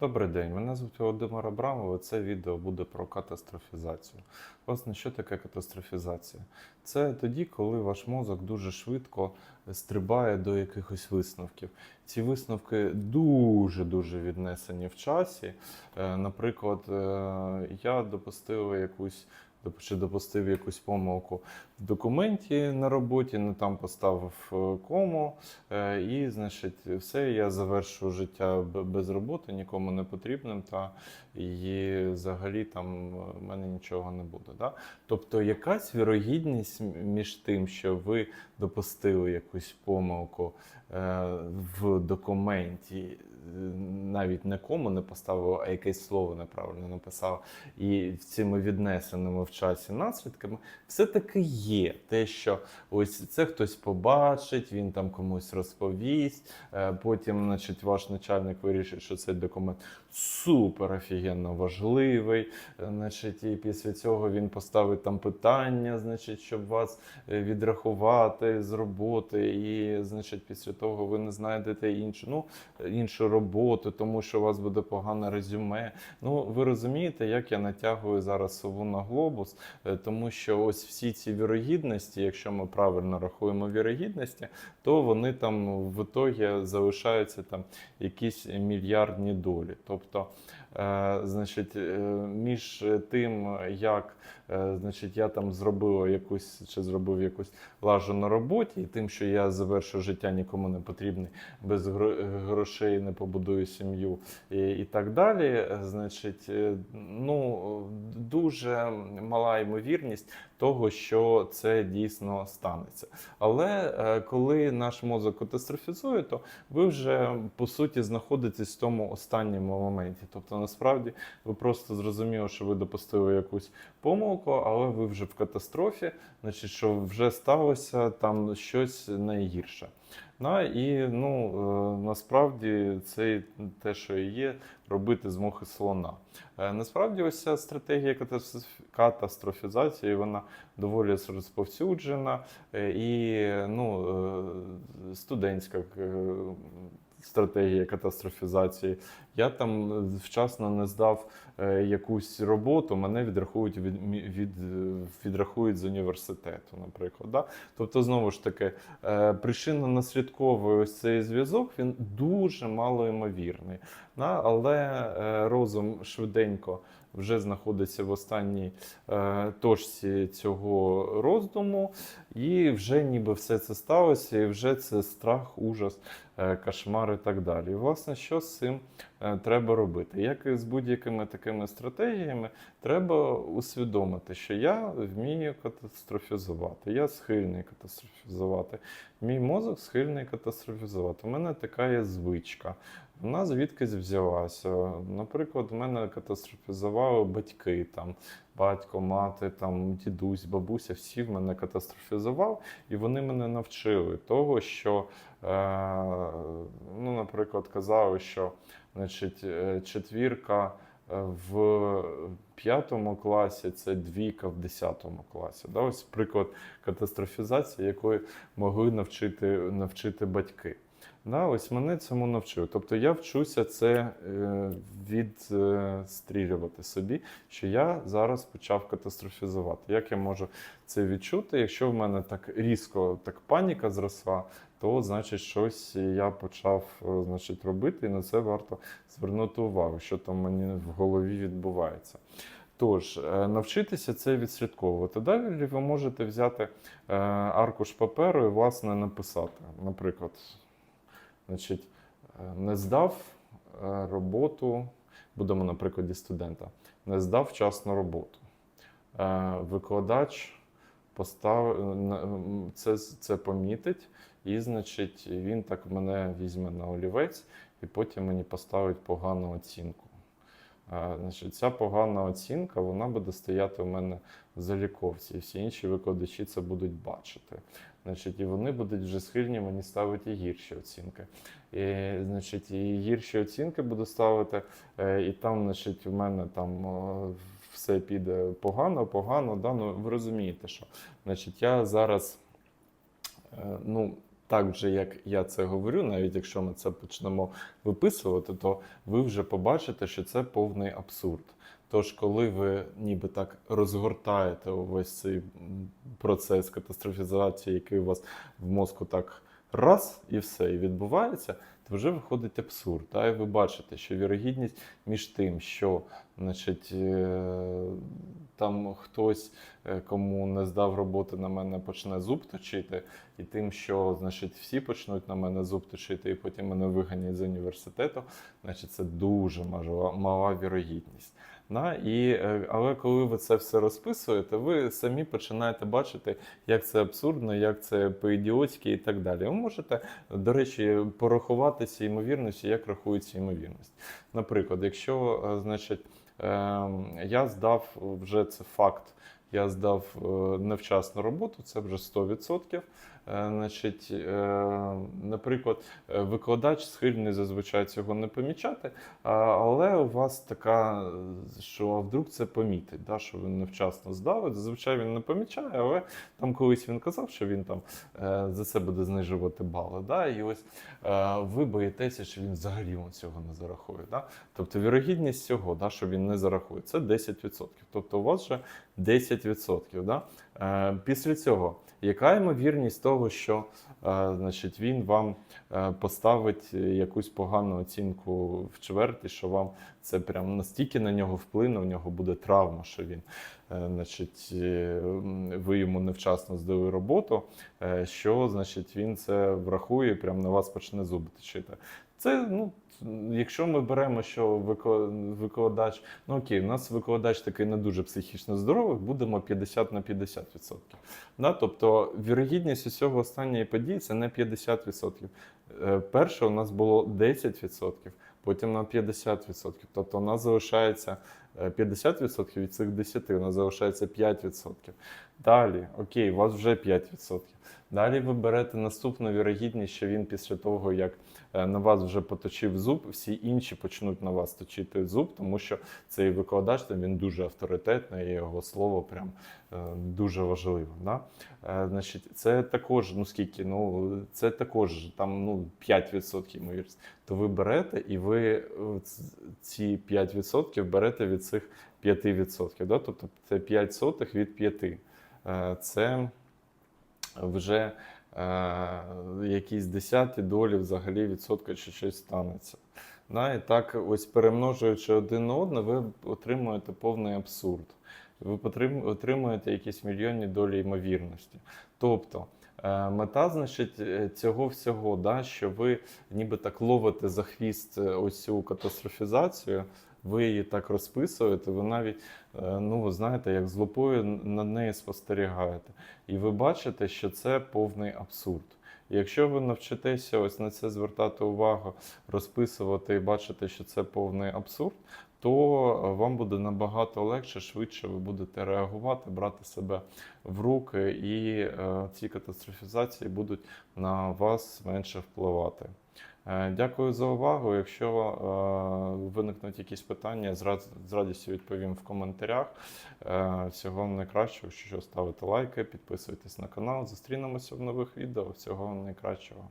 Добрий день, мене звуть Володимир Абрамов. Це відео буде про катастрофізацію. Власне, що таке катастрофізація? Це тоді, коли ваш мозок дуже швидко стрибає до якихось висновків. Ці висновки дуже-дуже віднесені в часі. Е, Наприклад, е, я допустив якусь чи допустив якусь помилку в документі на роботі, не там поставив е, кому, е, і, значить, все, я завершу життя без роботи, нікому не потрібним, та і взагалі там е, в мене нічого не буде. Да? Тобто якась вірогідність між тим, що ви допустили якусь помилку в документі, навіть не кому не поставили, а якесь слово неправильно написав, і цими віднесеними в часі наслідками, все-таки є те, що ось це хтось побачить, він там комусь розповість. е, Потім, значить, ваш начальник вирішить, що цей документ супер офігенно важливий. е, Значить, і після цього він поставить там питання, значить, щоб вас е, відрахувати з роботи, і значить, після того ви не знайдете іншу, ну, іншу роботу, тому що у вас буде погане резюме. Ну, ви розумієте, як я натягую зараз сову на глобус, Е, тому що ось всі ці вірогідності, якщо ми правильно рахуємо вірогідності, то вони там в ітогі залишаються там якісь мільярдні долі. Тобто, значить, е, між тим, як е, значить, я там зробив якусь чи зробив якусь лажу на роботі, і тим, що я завершу життя нікому не потрібний, без грошей не побудую сім'ю і, і так далі. е, Значить, е, ну дуже мала ймовірність того, що це дійсно станеться. Але е, коли наш мозок катастрофізує, то ви вже по суті знаходитесь в тому останньому моменті. Тобто, насправді ви просто зрозуміли, що ви допустили якусь помилку, але ви вже в катастрофі, значить, що вже сталося там щось найгірше. На, і ну, е, насправді це те, що є, робити з мухи слона. Е, Насправді, ось ця стратегія катастроф- катастрофізації, вона доволі розповсюджена. Е, І ну, е, студентська стратегія катастрофізації. Я там вчасно не здав е, якусь роботу, мене відрахують від, від, е, відрахують з університету, наприклад. Да? Тобто, знову ж таки, е, причинно-наслідковий ось цей зв'язок він дуже малоймовірний. Да? Але е, розум швиденько вже знаходиться в останній е, точці цього роздуму, і вже ніби все це сталося, і вже це страх, ужас, е, кошмар і так далі. І, власне, що з цим е, треба робити? Як і з будь-якими такими стратегіями, треба усвідомити, що я вмію катастрофізувати, я схильний катастрофізувати. Мій мозок схильний катастрофізувати. У мене така є звичка. Вона звідкись взялася. Наприклад, в мене катастрофізували батьки, там, батько, мати, там, дідусь, бабуся, всі в мене катастрофізував, і вони мене навчили того, що, е, ну, наприклад, казали, що значить, е, четвірка е, в п'ятому класі це двійка в десятому класі. Да? Ось приклад катастрофізації, якої могли навчити, навчити батьки. Да, ось мене цьому навчив. Тобто я вчуся це е, відстрілювати собі, що я зараз почав катастрофізувати. Як я можу це відчути? Якщо в мене так різко так паніка зросла, то значить щось я почав е, значить, робити, і на це варто звернути увагу, що там мені в голові відбувається. Тож, е, навчитися це відслідковувати. Далі ви можете взяти аркуш паперу і власне написати. Наприклад, значить, е, не здав е, роботу, будемо на прикладі студента, не здав вчасно роботу. Е, Викладач постав, це, це помітить, і, значить, він так мене візьме на олівець і потім мені поставить погану оцінку. Значить, ця погана оцінка вона буде стояти у мене в заліковці, і всі інші викладачі це будуть бачити. Значить, і вони будуть вже схильні мені ставити гірші оцінки. І, значить, і гірші оцінки буду ставити, е, і там, значить, у мене там все піде погано, погано. Да? Ну, ви розумієте, що значить, я зараз е, ну, так вже як я це говорю, навіть якщо ми це почнемо виписувати, то ви вже побачите, що це повний абсурд. Тож, коли ви ніби так розгортаєте увесь цей процес катастрофізації, який у вас в мозку так раз і все, і відбувається, то вже виходить абсурд. Та? І ви бачите, що вірогідність між тим, що значить, е, там хтось, е, кому не здав роботи, на мене почне зуб точити, і тим, що значить, всі почнуть на мене зуб точити, і потім мене виганять з університету, значить, це дуже мала, мала вірогідність. Да? І, е, але коли ви це все розписуєте, ви самі починаєте бачити, як це абсурдно, як це по-ідіотськи і так далі. Ви можете, до речі, порахуватися ймовірності, як рахується ймовірність. Наприклад, якщо е, значить, ем, я здав вже це факт. Я здав е, невчасну роботу, це вже 100%. Е, Значить, е, наприклад, е, викладач схильний зазвичай цього не помічати, але у вас така, що а вдруг це помітить, да, що ви невчасно здали. Зазвичай він не помічає, але там колись він казав, що він там за це буде знижувати бали. Да, і ось ви боїтеся, що він взагалі цього не зарахує. Да? Тобто вірогідність цього, да, що він не зарахує, це 10%. Тобто у вас вже 10%. Да? Е, після цього, яка ймовірність того, що е, значить, він вам е, поставить якусь погану оцінку в чверті, що вам це прям настільки на нього вплине, у нього буде травма, що він, значить, ви йому невчасно здали роботу, що значить, він це врахує, прям на вас почне зуби точити. Це, ну, якщо ми беремо, що викла- викладач, ну окей, у нас викладач такий не дуже психічно здоровий, будемо 50 на 50%. Да? Тобто вірогідність усього останньої події це не 50%. Е, Перше у нас було 10%, потім на 50%. Тобто у нас залишається е, 50% від цих 10, у нас залишається 5%. Далі, окей, у вас вже 5%. Далі ви берете наступну вірогідність, що він після того, як е, на вас вже поточив зуб, всі інші почнуть на вас точити зуб, тому що цей викладач там він дуже авторитетний, і його слово прям е, дуже важливо. Да? Е, Значить, це також, ну скільки, ну це також там ну 5% ймовірність. То ви берете і ви ці 5% берете від цих 5%. Да? Тобто це 5 сотих від 5. Е, Це вже е, якісь десяті долі взагалі відсотка, що щось станеться. Да, і так, ось перемножуючи один на одне, ви отримуєте повний абсурд. Ви отримуєте якісь мільйонні долі ймовірності. Тобто, е, мета, значить, цього всього, да, що ви ніби так ловите за хвіст ось цю катастрофізацію, ви її так розписуєте, ви навіть, е, ну, знаєте, як з лупою над нею спостерігаєте. І ви бачите, що це повний абсурд. Якщо ви навчитеся ось на це звертати увагу, розписувати і бачити, що це повний абсурд, то е, вам буде набагато легше, швидше ви будете реагувати, брати себе в руки, і е, ці катастрофізації будуть на вас менше впливати. Е, Дякую за увагу. Якщо е, виникнуть якісь питання, з радістю відповім в коментарях. Е, Всього найкращого, що ставите лайки, підписуйтесь на канал. Зустрінемося в нових відео. Всього найкращого.